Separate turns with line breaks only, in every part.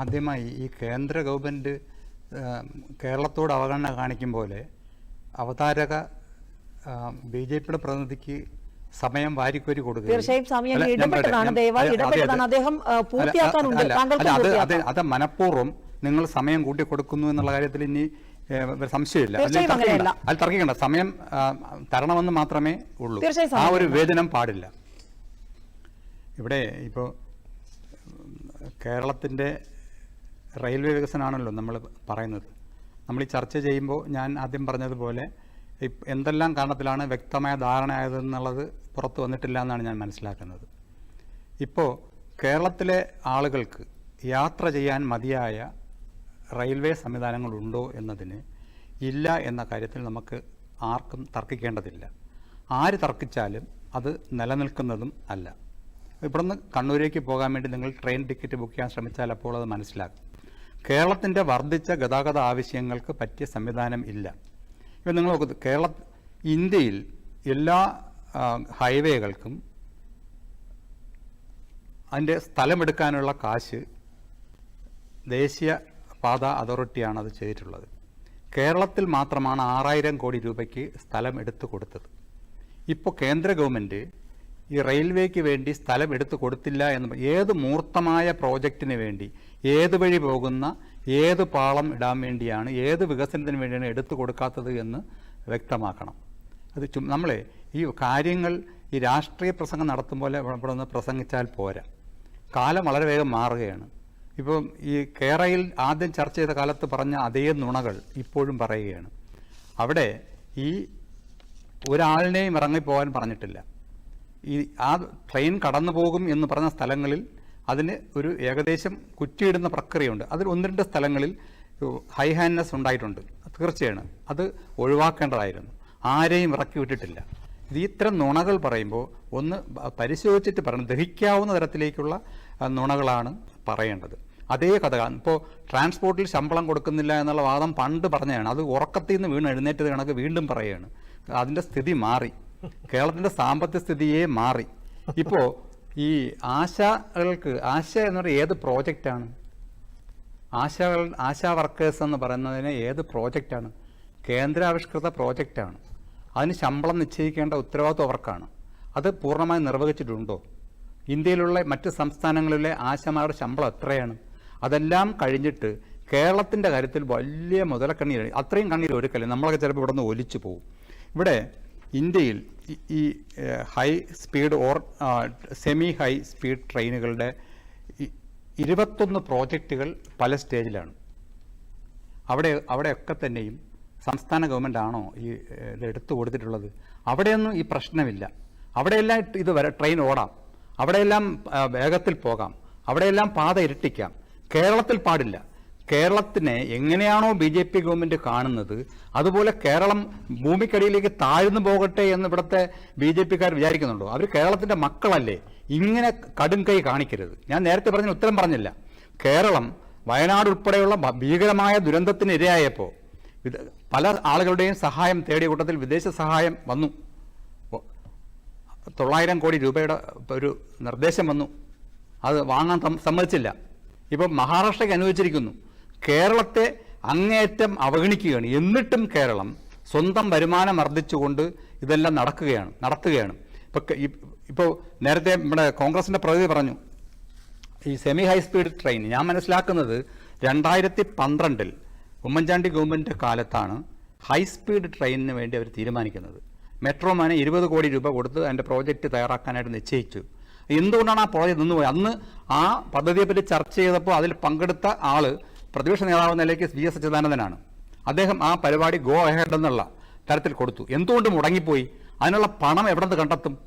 ആദ്യമായി ഈ കേന്ദ്ര ഗവൺമെന്റ് കേരളത്തോട് അവഗണന കാണിക്കും പോലെ അവതാരക ബി ജെ പിയുടെ പ്രതിനിധിക്ക് സമയം വാരിക്കോരി കൊടുക്കുക
തീർച്ചയായും സമയം ഇടപെട്ടതാണ്. അദ്ദേഹം പൂർത്തിയാക്കാനുണ്ട്.
അത് മനഃപൂർവം നിങ്ങൾ സമയം കൂട്ടി കൊടുക്കുന്നു എന്നുള്ള കാര്യത്തിൽ ഇനി സംശയമില്ല. അതിൽ തർക്കിക്കണ്ട. സമയം തരണമെന്ന് മാത്രമേ ഉള്ളൂ. ആ ഒരു വേദനം പാടില്ല. ഇവിടെ ഇപ്പോൾ കേരളത്തിന്റെ റെയിൽവേ വികസനമാണല്ലോ നമ്മൾ പറയുന്നത്. നമ്മൾ ഈ ചർച്ച ചെയ്യുമ്പോൾ ഞാൻ ആദ്യം പറഞ്ഞതുപോലെ എന്തെല്ലാം കാരണത്തിലാണ് വ്യക്തമായ ധാരണയായതെന്നുള്ളത് പുറത്തു വന്നിട്ടില്ല എന്നാണ് ഞാൻ മനസ്സിലാക്കുന്നത്. ഇപ്പോൾ കേരളത്തിലെ ആളുകൾക്ക് യാത്ര ചെയ്യാൻ മതിയായ റെയിൽവേ സംവിധാനങ്ങളുണ്ടോ എന്നതിന് ഇല്ല എന്ന കാര്യത്തിൽ നമുക്ക് ആർക്കും തർക്കിക്കേണ്ടതില്ല. ആര് തർക്കിച്ചാലും അത് നിലനിൽക്കുന്നതും അല്ല. ഇവിടുന്ന് കണ്ണൂരേക്ക് പോകാൻ വേണ്ടി നിങ്ങൾ ട്രെയിൻ ടിക്കറ്റ് ബുക്ക് ചെയ്യാൻ ശ്രമിച്ചാൽ അപ്പോൾ അത് മനസ്സിലാക്കും. കേരളത്തിന്റെ വർദ്ധിച്ച ഗതാഗത ആവശ്യങ്ങൾക്ക് പറ്റിയ സംവിധാനം ഇല്ല. ഇപ്പം നിങ്ങൾ നോക്കുന്നത് കേരള ഇന്ത്യയിൽ എല്ലാ ഹൈവേകൾക്കും അതിന്റെ സ്ഥലമെടുക്കാനുള്ള കാശ് ദേശീയ പാത അതോറിറ്റിയാണ് അത് ചെയ്തിട്ടുള്ളത്. കേരളത്തിൽ മാത്രമാണ് ആറായിരം കോടി രൂപയ്ക്ക് സ്ഥലം എടുത്തു കൊടുത്തത്. ഇപ്പോൾ കേന്ദ്ര ഗവൺമെന്റ് ഈ റെയിൽവേക്ക് വേണ്ടി സ്ഥലം എടുത്തു കൊടുത്തില്ല എന്ന് ഏത് മൂർത്തമായ പ്രോജക്റ്റിന് വേണ്ടി ഏത് വഴി പോകുന്ന ഏത് പാളം ഇടാൻ വേണ്ടിയാണ് ഏത് വികസനത്തിന് വേണ്ടിയാണ് എടുത്തു കൊടുക്കാത്തത് എന്ന് വ്യക്തമാക്കണം. അത് നമ്മളെ ഈ കാര്യങ്ങൾ ഈ രാഷ്ട്രീയ പ്രസംഗം നടത്തും പോലെ ഇവിടെ നിന്ന് പ്രസംഗിച്ചാൽ പോരാ. കാലം വളരെ വേഗം മാറുകയാണ്. ഇപ്പം ഈ കേരളയിൽ ആദ്യം ചർച്ച ചെയ്ത കാലത്ത് പറഞ്ഞ അതേ നുണകൾ ഇപ്പോഴും പറയുകയാണ്. അവിടെ ഈ ഒരാളിനെയും ഇറങ്ങിപ്പോകാൻ പറഞ്ഞിട്ടില്ല. ഈ ആ ട്രെയിൻ കടന്നു പോകും എന്ന് പറഞ്ഞ സ്ഥലങ്ങളിൽ അതിന് ഒരു ഏകദേശം കുറ്റിയിടുന്ന പ്രക്രിയയുണ്ട്. അതിൽ ഒന്ന് രണ്ട് സ്ഥലങ്ങളിൽ ഹൈ ഹാൻഡ്നെസ് ഉണ്ടായിട്ടുണ്ട്. തീർച്ചയാണ്. അത് ഒഴിവാക്കേണ്ടതായിരുന്നു. ആരെയും ഇറക്കി വിട്ടിട്ടില്ല. ഇത് ഇത്തരം നുണകൾ പറയുമ്പോൾ ഒന്ന് പരിശോധിച്ചിട്ട് പറയണം. ദഹിക്കാവുന്ന തരത്തിലേക്കുള്ള നുണകളാണ് പറയേണ്ടത്. അതേ കഥ. ഇപ്പോൾ ട്രാൻസ്പോർട്ടിൽ ശമ്പളം കൊടുക്കുന്നില്ല എന്നുള്ള വാദം പണ്ട് പറഞ്ഞതാണ്. അത് ഉറക്കത്തിൽ നിന്ന് വീണ് എഴുന്നേറ്റത് കണക്ക് വീണ്ടും പറയുകയാണ് അതിന്റെ സ്ഥിതി മാറി. കേരളത്തിന്റെ സാമ്പത്തിക സ്ഥിതിയെ മാറി. ഇപ്പോൾ ഈ ആശകൾക്ക് ആശ എന്ന് പറയുന്നത് ഏത് പ്രോജക്റ്റാണ് ആശകൾ ആശാ വർക്കേഴ്സ് എന്ന് പറയുന്നതിന് ഏത് പ്രോജക്റ്റാണ് കേന്ദ്രാവിഷ്കൃത പ്രോജക്റ്റാണ് അതിന് ശമ്പളം നിശ്ചയിക്കേണ്ട ഉത്തരവാദിത്വം അവർക്കാണ്. അത് പൂർണമായി നിർവഹിച്ചിട്ടുണ്ടോ? ഇന്ത്യയിലുള്ള മറ്റ് സംസ്ഥാനങ്ങളിലെ ആശമാരുടെ ശമ്പളം എത്രയാണ്? അതെല്ലാം കഴിഞ്ഞിട്ട് കേരളത്തിന്റെ കാര്യത്തിൽ വലിയ മുതലക്കണ്ണീർ അത്രയും കണ്ണീർ ഒരുക്കല്ലേ നമ്മളൊക്കെ ചിലപ്പോൾ ഇവിടെ നിന്ന് ഒലിച്ചു പോകും. ഇവിടെ ഇന്ത്യയിൽ ഈ- high speed or semi high speed ട്രെയിനുകളുടെ ഇരുപത്തൊന്ന് പ്രോജക്റ്റുകൾ പല സ്റ്റേജിലാണ് അവിടെ അവിടെയൊക്കെ തന്നെയും സംസ്ഥാന ഗവൺമെന്റ് ആണോ ഈ ഇത് എടുത്തു കൊടുത്തിട്ടുള്ളത്? അവിടെയൊന്നും ഈ പ്രശ്നമില്ല. അവിടെയെല്ലാം ഇത് വരെ ട്രെയിൻ ഓടാം. അവിടെയെല്ലാം വേഗത്തിൽ പോകാം. അവിടെയെല്ലാം പാത ഇരട്ടിക്കാം. കേരളത്തിൽ പാടില്ല. കേരളത്തിനെ എങ്ങനെയാണോ ബി ജെ പി ഗവൺമെന്റ് കാണുന്നത് അതുപോലെ കേരളം ഭൂമിക്കടിയിലേക്ക് താഴ്ന്നു പോകട്ടെ എന്ന് ഇവിടുത്തെ ബി ജെ പിക്കാർ വിചാരിക്കുന്നുണ്ടോ? അവർ കേരളത്തിന്റെ മക്കളല്ലേ? ഇങ്ങനെ കടും കൈ കാണിക്കരുത്. ഞാൻ നേരത്തെ പറഞ്ഞ ഉത്തരം പറഞ്ഞില്ല. കേരളം വയനാട് ഉൾപ്പെടെയുള്ള ഭീകരമായ ദുരന്തത്തിന് ഇരയായപ്പോൾ പല ആളുകളുടെയും സഹായം തേടിയ കൂട്ടത്തിൽ വിദേശ സഹായം വന്നു. തൊള്ളായിരം കോടി രൂപയുടെ ഒരു നിർദ്ദേശം വന്നു. അത് വാങ്ങാൻ സമ്മതിച്ചില്ല. ഇപ്പം മഹാരാഷ്ട്രയ്ക്ക് അനുവദിച്ചിരിക്കുന്നു. കേരളത്തെ അങ്ങേയറ്റം അവഗണിക്കുകയാണ്. എന്നിട്ടും കേരളം സ്വന്തം വരുമാനം വർദ്ധിച്ചുകൊണ്ട് ഇതെല്ലാം നടക്കുകയാണ് നടത്തുകയാണ്. ഇപ്പൊ ക- ഇപ്പോൾ നേരത്തെ നമ്മുടെ കോൺഗ്രസിന്റെ പ്രതിനിധി പറഞ്ഞു ഈ സെമി ഹൈ സ്പീഡ് ട്രെയിൻ ഞാൻ മനസ്സിലാക്കുന്നത് രണ്ടായിരത്തി പന്ത്രണ്ടിൽ ഉമ്മൻചാണ്ടി ഗവൺമെന്റ് കാലത്താണ് ഹൈ സ്പീഡ് ട്രെയിനിന് വേണ്ടി അവർ തീരുമാനിക്കുന്നത്. മെട്രോ മെട്രോമാന് ഇരുപത് കോടി രൂപ കൊടുത്ത് അതിന്റെ പ്രോജക്റ്റ് തയ്യാറാക്കാനായിട്ട് നിശ്ചയിച്ചു. എന്തുകൊണ്ടാണ് ആ പ്രോജക്റ്റ് നിന്നുപോയത്? അന്ന് ആ പദ്ധതിയെപ്പറ്റി ചർച്ച ചെയ്തപ്പോൾ അതിൽ പങ്കെടുത്ത ആൾ പ്രതിപക്ഷ നേതാവ് നിലയ്ക്ക് വി എസ് അച്യുതാനന്ദനാണ്. അദ്ദേഹം ആ പരിപാടി ഗോ അഹെഡ് എന്നുള്ള തരത്തിൽ കൊടുത്തു. എന്തുകൊണ്ട് മുടങ്ങിപ്പോയി? അതിനുള്ള പണം എവിടെ നിന്ന് കണ്ടെത്തും?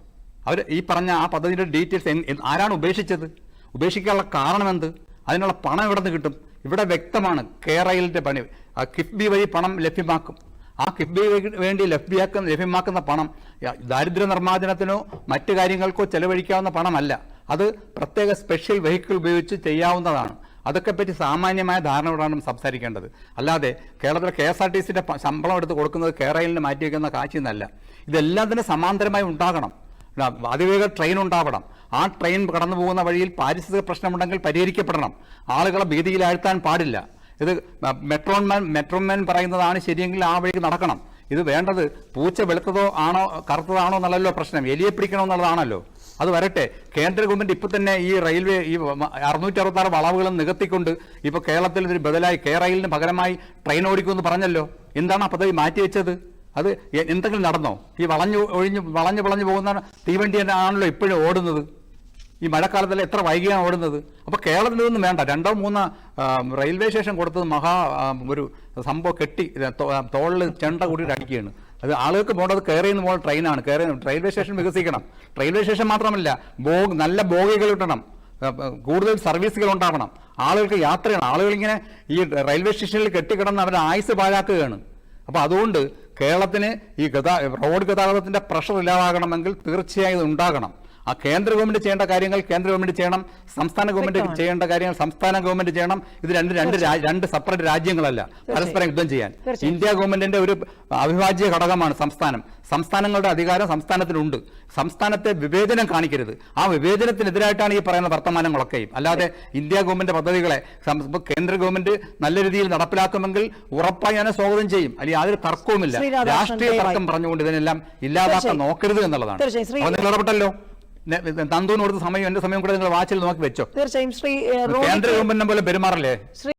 അവർ ഈ പറഞ്ഞ ആ പദ്ധതിയുടെ ഡീറ്റെയിൽസ് ആരാണ് ഉപേക്ഷിച്ചത്? ഉപേക്ഷിക്കാനുള്ള കാരണം എന്ത് അതിനുള്ള പണം എവിടെ നിന്ന് കിട്ടും? ഇവിടെ വ്യക്തമാണ് കേരളയിലിന്റെ പണി. കിഫ്ബി വഴി പണം ലഭ്യമാക്കും. ആ കിഫ്ബി വേണ്ടി ലഭ്യമാക്കുന്ന ലഭ്യമാക്കുന്ന പണം ദാരിദ്ര്യ നിർമ്മാർജനത്തിനോ മറ്റു കാര്യങ്ങൾക്കോ ചെലവഴിക്കാവുന്ന പണമല്ല. അത് പ്രത്യേക സ്പെഷ്യൽ വെഹിക്കിൾ ഉപയോഗിച്ച് ചെയ്യാവുന്നതാണ്. അതൊക്കെ പറ്റി സാമാന്യമായ ധാരണയോടാണ് സംസാരിക്കേണ്ടത്. അല്ലാതെ കേരളത്തിലെ കെ എസ് ആർ ടി സിന്റെ ശമ്പളം എടുത്ത് കൊടുക്കുന്നത് കേരളയിൽ മാറ്റി വയ്ക്കുന്ന കാശിന്നല്ല ഇതെല്ലാം തന്നെ സമാന്തരമായി ഉണ്ടാകണം. അതിവേഗ ട്രെയിൻ ഉണ്ടാവണം. ആ ട്രെയിൻ കടന്നു പോകുന്ന വഴിയിൽ പാരിസ്ഥിതിക പ്രശ്നമുണ്ടെങ്കിൽ പരിഹരിക്കപ്പെടണം. ആളുകളെ ഭീതിയിലാഴ്ത്താൻ പാടില്ല. ഇത് മെട്രോൺമാൻ മെട്രോമാൻ പറയുന്നതാണ് ശരിയെങ്കിൽ ആ വഴിക്ക് നടക്കണം. ഇത് വേണ്ടത് പൂച്ച വെളുത്തതോ ആണോ കറുത്തതാണോ എന്നുള്ളല്ലോ പ്രശ്നം. എലിയെ പിടിക്കണോ എന്നുള്ളതാണല്ലോ. അത് വരട്ടെ. കേന്ദ്ര ഗവൺമെന്റ് ഇപ്പൊ തന്നെ ഈ റെയിൽവേ ഈ അറുന്നൂറ്റി അറുപത്തി ആറ് വളവുകളും നികത്തിക്കൊണ്ട് ഇപ്പൊ കേരളത്തിൽ ഇതിന് ബദലായി കെ റെയിലിന് പകരമായി ട്രെയിൻ ഓടിക്കുമെന്ന് പറഞ്ഞല്ലോ. എന്താണ് ആ പദ്ധതി മാറ്റിവെച്ചത് അത് എന്തെങ്കിലും നടന്നോ? ഈ വളഞ്ഞു ഒഴിഞ്ഞു വളഞ്ഞു വളഞ്ഞു പോകുന്ന തീവണ്ടി ആണല്ലോ ഇപ്പോഴും ഓടുന്നത്. ഈ മഴക്കാലത്തിൽ എത്ര വൈകിയാണ് ഓടുന്നത്? അപ്പോൾ കേരളത്തിൽ നിന്നും വേണ്ട. രണ്ടോ മൂന്നോ റെയിൽവേ സ്റ്റേഷൻ കൊടുത്തത് മഹാ ഒരു സംഭവം കെട്ടി തോളിൽ ചെണ്ട കൂടിയിട്ട് അടിക്കുകയാണ് അത് ആളുകൾക്ക് പോകേണ്ടത് കയറി നിന്ന് പോകുന്ന ട്രെയിനാണ് കയറി റെയിൽവേ സ്റ്റേഷൻ വികസിക്കണം. റെയിൽവേ സ്റ്റേഷൻ മാത്രമല്ല ബോ നല്ല ബോഗികൾ കിട്ടണം. കൂടുതൽ സർവീസുകൾ ഉണ്ടാവണം. ആളുകൾക്ക് യാത്രയാണ്. ആളുകൾ ഇങ്ങനെ ഈ റെയിൽവേ സ്റ്റേഷനിൽ കെട്ടിക്കിടന്ന് അവരുടെ ആയുസ് പാഴാക്കുകയാണ്. അപ്പോൾ അതുകൊണ്ട് കേരളത്തിന് ഈ ഗതാ റോഡ് ഗതാഗതത്തിന്റെ പ്രഷർ ഇല്ലാതാകണമെങ്കിൽ തീർച്ചയായും ഉണ്ടാകണം. ആ കേന്ദ്ര ഗവൺമെന്റ് ചെയ്യേണ്ട കാര്യങ്ങൾ കേന്ദ്ര ഗവൺമെന്റ് ചെയ്യണം സംസ്ഥാന ഗവൺമെന്റ് ചെയ്യേണ്ട കാര്യങ്ങൾ സംസ്ഥാന ഗവൺമെന്റ് ചെയ്യണം. ഇത് രണ്ട് രണ്ട് രണ്ട് സെപ്പറേറ്റ് രാജ്യങ്ങളല്ല. പരസ്പരം യുദ്ധം ചെയ്യാൻ. ഇന്ത്യ ഗവൺമെന്റിന്റെ ഒരു അവിഭാജ്യ ഘടകമാണ് സംസ്ഥാനം. സംസ്ഥാനങ്ങളുടെ അധികാരം സംസ്ഥാനത്തിനുണ്ട്. സംസ്ഥാനത്തെ വിവേചനം കാണിക്കരുത്. ആ വിവേചനത്തിനെതിരായിട്ടാണ് ഈ പറയുന്ന വർത്തമാനങ്ങളൊക്കെയും. അല്ലാതെ ഇന്ത്യ ഗവൺമെന്റ് പദ്ധതികളെ കേന്ദ്ര ഗവൺമെന്റ് നല്ല രീതിയിൽ നടപ്പിലാക്കുമെങ്കിൽ ഉറപ്പായി ഞാൻ സ്വാഗതം ചെയ്യും. അല്ലെങ്കിൽ യാതൊരു തർക്കവുമില്ല. രാഷ്ട്രീയ തർക്കം പറഞ്ഞുകൊണ്ട് ഇതിനെല്ലാം ഇല്ലാതാക്കാൻ. നോക്കരുത് എന്നുള്ളതാണ്. നിങ്ങൾ ഇടപെട്ടല്ലോ തന്തൂന്ന് കൊടുത്ത സമയം എന്റെ സമയം കൂടെ നിങ്ങൾ വാച്ചിൽ നോക്കി വെച്ചോ.
തീർച്ചയായും ശ്രീ
കേന്ദ്ര ഗവൺമെന്റിനെ പോലെ പെരുമാറല്ലേ?